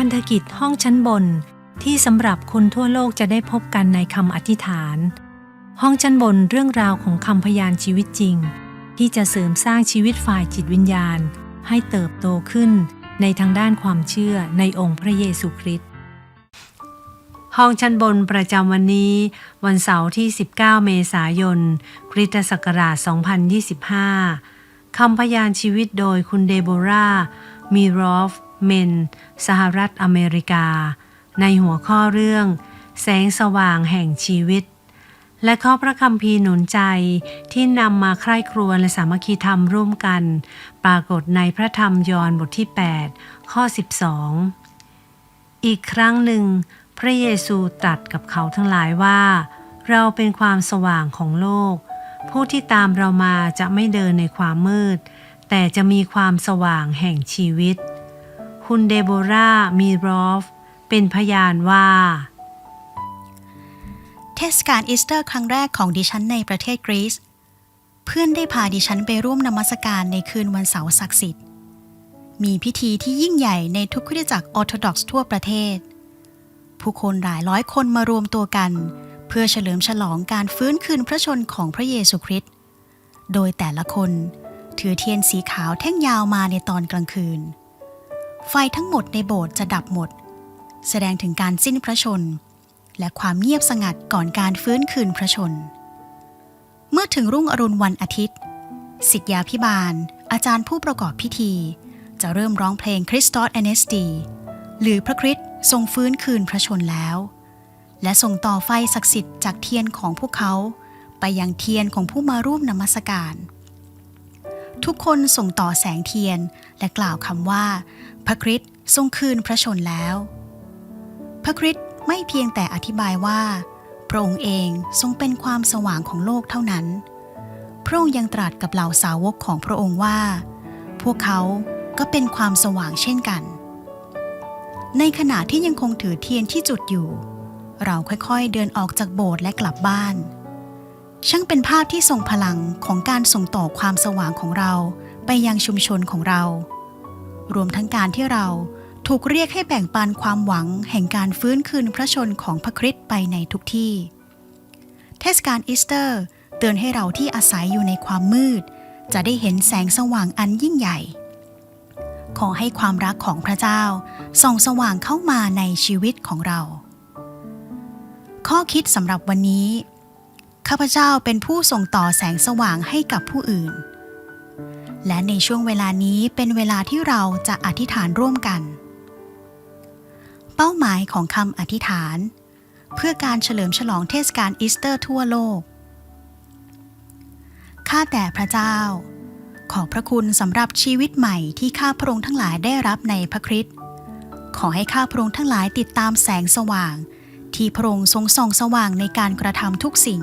พันธกิจห้องชั้นบน ที่สำหรับคนทั่วโลกจะได้พบกันในคำอธิษฐาน ห้องชั้นบนเรื่องราวของคำพยานชีวิตจริง ที่จะเสริมสร้างชีวิตฝ่ายจิตวิญญาณ ให้เติบโตขึ้นในทางด้านความเชื่อในองค์พระเยซูคริสต์ห้องชั้นบนประจำวันนี้ วันเสาร์ที่ 19 เมษายน คริสตศักราช 2025 คำพยานชีวิตโดยคุณเดโบรามีรอฟ เมน สหรัฐอเมริกา ในหัวข้อเรื่อง แสงสว่างแห่งชีวิต และข้อพระคัมภีร์หนุนใจที่นำมาใคร่ครวญและสามัคคีธรรมร่วมกัน ปรากฏในพระธรรมยอห์นบทที่ 8 ข้อ 12 อีกครั้งหนึ่ง พระเยซูตรัสกับเขาทั้งหลายว่า เราเป็นความสว่างของโลก ผู้ที่ตามเรามาจะไม่เดินในความมืดแต่จะมีความสว่างแห่งชีวิต คุณเดโบรามีรอฟ เป็นพยานว่า เทศกาลอีสเตอร์ครั้งแรกของดิฉันในประเทศกรีซ เพื่อนได้พาดิฉันไปร่วมนมัสการในคืนวันเสาร์ศักดิ์สิทธิ์ มีพิธีที่ยิ่งใหญ่ในทุกคริสตจักรออร์โธดอกซ์ทั่วประเทศ ผู้คนหลายร้อยคนมารวมตัวกัน เพื่อเฉลิมฉลองการฟื้นคืนพระชนของพระเยซูคริสต์โดยแต่ละคนถือเทียนสีขาวแท่งยาวมาในตอนกลางคืน ไฟทั้งหมดในโบสถ์จะดับหมด แสดงถึงการสิ้นพระชน และความเงียบสงัดก่อนการฟื้นคืนพระชน เมื่อถึงรุ่งอรุณวันอาทิตย์สิทธยาพิบาล อาจารย์ผู้ประกอบพิธี จะเริ่มร้องเพลงคริสตอสเอนเนสตีหรือพระคริสต์ทรงฟื้นคืนพระชนแล้ว และส่งต่อไฟศักดิ์สิทธิ์จากเทียนของพวกเขา ไปยังเทียนของผู้มาร่วมนมัสการ ทุกคนส่งต่อแสงเทียนและกล่าวคำว่า พระคริสต์ทรงคืนพระชนแล้ว พระคริสต์ไม่เพียงแต่อธิบายว่า พระองค์เองทรงเป็นความสว่างของโลกเท่านั้น พระองค์ยังตรัสกับเหล่าสาวกของพระองค์ว่า พวกเขาก็เป็นความสว่างเช่นกัน ในขณะที่ยังคงถือเทียนที่จุดอยู่ เราค่อยๆเดินออกจากโบสถ์และกลับบ้าน ช่างเป็นภาพที่ทรงพลังของการส่งต่อความสว่างของเราไปยังชุมชนของเรา รวมทั้งการที่เราถูกเรียกให้แบ่งปันความหวังแห่งการฟื้นคืนพระชนของพระคริสต์ไปในทุกที่ เทศกาลอีสเตอร์ เตือนให้เราที่อาศัยอยู่ในความมืด จะได้เห็นแสงสว่างอันยิ่งใหญ่ ขอให้ความรักของพระเจ้าส่องสว่างเข้ามาในชีวิตของเรา ข้อคิดสำหรับวันนี้ ข้าพเจ้าเป็นผู้ส่งต่อแสงสว่างให้กับผู้อื่น และในช่วงเวลานี้เป็นเวลาที่เราจะอธิษฐานร่วมกัน เป้าหมายของคำอธิษฐาน เพื่อการเฉลิมฉลองเทศกาลอีสเตอร์ทั่วโลก ข้าแต่พระเจ้า ขอพระคุณสำหรับชีวิตใหม่ที่ข้าพระองค์ทั้งหลายได้รับในพระคริสต์ขอให้ข้าพระองค์ทั้งหลายติดตามแสงสว่างที่พระองค์ทรงส่องสว่างในการกระทำทุกสิ่ง